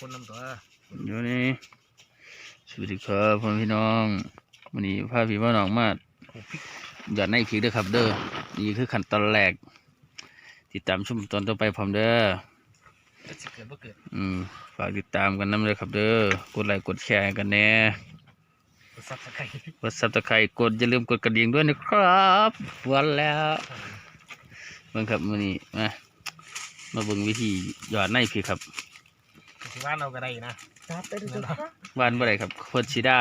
คนนำตัวเดี๋ยวนี้สวัสดีครับพ่อพี่น้องวันนี้พาพี่พ่อน้องมาโอ้พริกหยอดในอีกทีเด้อครับ เด้อนี่คือขั้นตอนแรกติดตามชมตอนต่อไปพร้อมเด้อจะสิเกิดบ่เกิดอืมฝากติดตามกันน้ำเลยครับเด้อกดไลค์กดแชร์กันแน่ซับสไครต์กดซับสไครต์กดอย่าลืมกดกระดิ่งด้วยนะครับวันแล้วเบิ่งครับมื้อนี้มามาเบิ่งวิธีหยอดในพี่ครับ สิว่าเราก็ได้นะ ครับไปดูสิคะวานบ่ได้ครับเพิ่นสิดา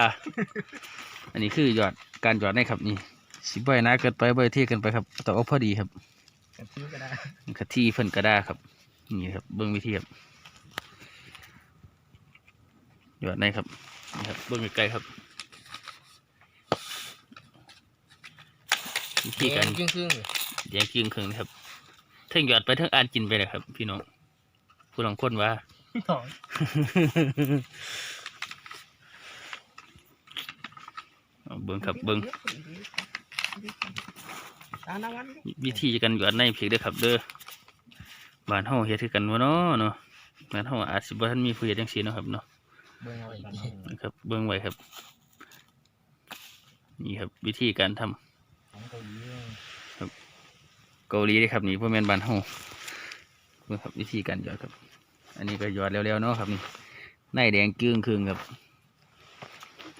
อันนี้คือหยอดการหยอดในครับนี่สิบ่อยนะเกินไปบ่อยเที่เกินไปครับต้องเอาพอดีครับกันทิ้งก็ได้กะที่เพิ่นก็ได้ครับ นี่ครับเบิ่งวิธีครับหยอดในครับนี่ครับเบิ่งไกลๆครับวิธีการครึ่งครึ่งแยงกิงครึ่งนะครับเทั้งหยอดไปเทั้งอ่านกินไปเลยครับ พี่น้องผู้ลองคนว่า ถอนเอาเบิ่งครับเบิ่งตาละวันวิธีการหยอดในเพียงเด้อครับ เด้อบ้านเฮาเฮ็ดคือกันบ่เนาะเนาะบ้านเฮาอาจสิบ่ทันมีผู้เฮ็ดจังซี่เนาะครับเนาะเบิ่งเอาอีกทีนะครับ เบิ่งไว้ครับ นี่ครับ วิธีการทำของเกาหลีเกาหลีเด้อครับ นี่บ่แม่นบ้านเฮาเบิ่งครับวิธีการหยอดครับ อันนี้ก็หยอดแล้วๆเนาะครับนี่ในแดงจึ้งครึ่งครับ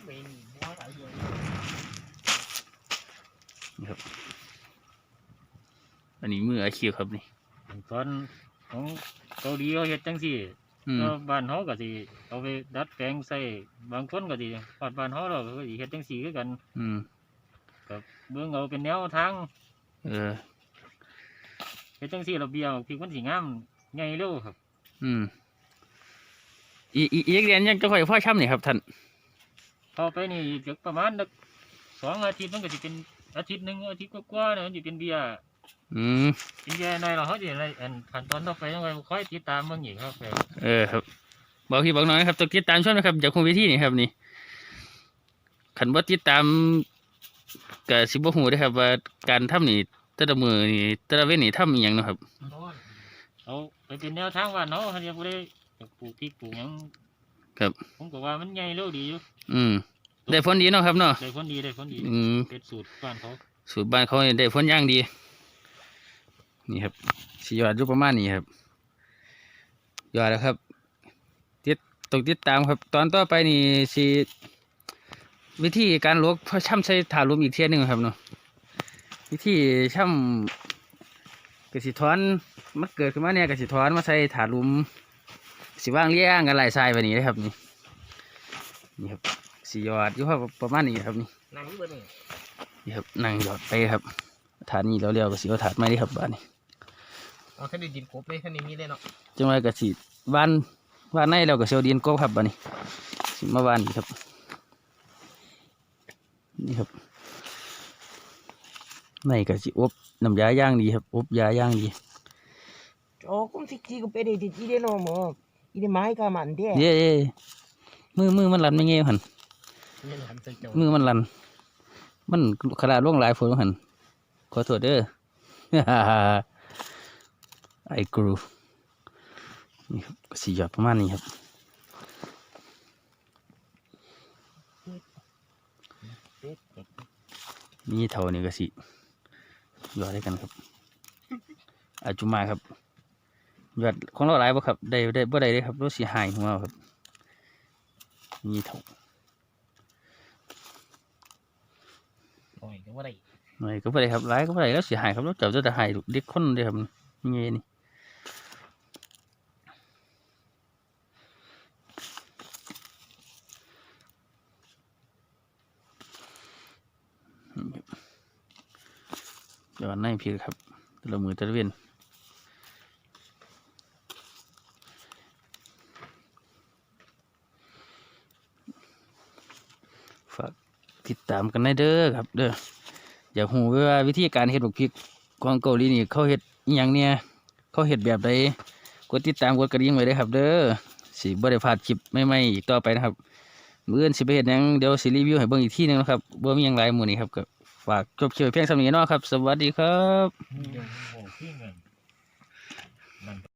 เป็นหัวหลายด้วยนี่ครับ อันนี้มืออาชีพครับนี่ตอนของเกาหลีเขาเฮ็ดจังซี่อืมแล้วบ้านเฮาก็สิเอาไปดัดแปลงใส่บางคนก็สิฮอดบ้านเฮาเราก็สิเฮ็ดจังซี่คือกัน อืมกับเบิ่งเอาเป็นแนวทาง เออเฮ็ดจังซี่เราเบี้ยวพริกมันสิงามใหญ่เร็วครับ อืม อีอีอีกเรียนยังจะค่อยพ่อช่ำนี่ครับท่านต่อไปนี่อีกประมาณสักสองอาทิตย์มันก็สิเป็นอาทิตย์หนึงอาทิตย์กว่าๆเนี่ยมันสิเป็นเบี้ยอืมเป็นเบี้ยหน่อยเราเฮาสิอะไรอันขั้นตอนต่อไปต้องไปคอยติดตามเบิ่งอีกครับเออครับบอกพี่บอกน้อยครับต้องติดตามชมนะครับจากคงวิธีนี่ครับนี่ขันว่าติดตามกับสิบหูได้อครับว่าการทำนี่แต่ละมือนี่แต่ละเว้นนี่ทำอหย่างเนาะครับ เอาไปเป็นแนวทางว่าเนาะเขาเรียกว่าได้ปลูกพริกปลูกหยังครับ ผมก็ว่ามันใหญ่เร็วดีอยู่อืม ได้ผลดีเนาะครับเนาะได้ผลดีได้ผลดีอืม เป็นสูตรบ้านเขาสูตรบ้านเขานี่ได้ผลอย่างดี นี่ครับสิยอดอยู่ประมาณนี้ครับ ยอดแล้วครับ ติดต้องติดตามครับ ตอนต่อไปนี่สิวิธีการลวกพอช่ำใส่ถาดรวมอีกเทียหนึงครับเนาะวิธีช่ำ กสิถอนมันเกิดขึ้นมาเนี่ยกสิถอนมาใส่ถาดรวมสิว่างเลี้ยงกันหลายทรายแบบนี้นะครับนี่นี่ครับสิยอดอยู่ครับประมาณนี้ครับนี่นั่งเบิ่งนี่ครับนั่งหยอดไปครับถาดนี้แล้วเรียวก็สิเอาถาดไม้นี่ครับบ้านนี้เอาแค่ได้ดินกบเลยแค่นี้มีเลยเนาะจังไว้ก็สิบ้านบ้านในแล้วก็เสียวดินกบครับบ้านนี้สิมาบ้านนี่ครับ นี่ครับ ในก็สิอบน้ำยาย่างดีครับอบยาย่างดีโอ้กุ้งสิจีก็ไปได้ที่เดียวเนาะหมออีเดไม้ก็มันเด้เย้เย้มือมือมันลันไม่เงี้ยหันนี่หันใส่เจ้ามือมันลัน มันขนาดล่วงหลายฝนหันขอโทษเด้อ ไอ้กรูนี่ครับก็สีหยอดประมาณนี้ครับนี่เท่านี้ก็สิห ยอดได้กันครับ อาจุมาครับหยอดของเราหลายบ่ครับ ได้ได้บ่ได้เลยครับรถสีหายของเราครับนี่เท่าโอ้ยก็ว่าได้หน่อยก็บ่ได้ครับหลายก็บ่ได้แล้วสีหายครับรถเจ้าจะหายเด็กคนเดียวครับนี่ไงนี่ หยอดในพี่ครับต่ละมือตะเว้นฝากติดตามกันได้เด้อครับ เด้ออยากหูว่าวิธีการเฮ็ดบักพริกของเกาหลีนี่เขาเฮ็ดอหยังเนี่ยเขาเฮ็ดแบบใดกดติดตามกดกระดิ่งไว้เด้ครับ เด้อสิบ่ได้พลาดคลิปใหม่ๆอีกต่อไปนะครับเมื้ออื่นสิไปเฮ็ดยังเดี๋ยวสิรีวิวให้เบิ่งอีกทีหนึงนะครับเบ่มีหยังหลายมื้อนี้ครับก็ ฝากจบคลิปไว้เพียงส่ำนี้เนาะครับ สวัสดีครับ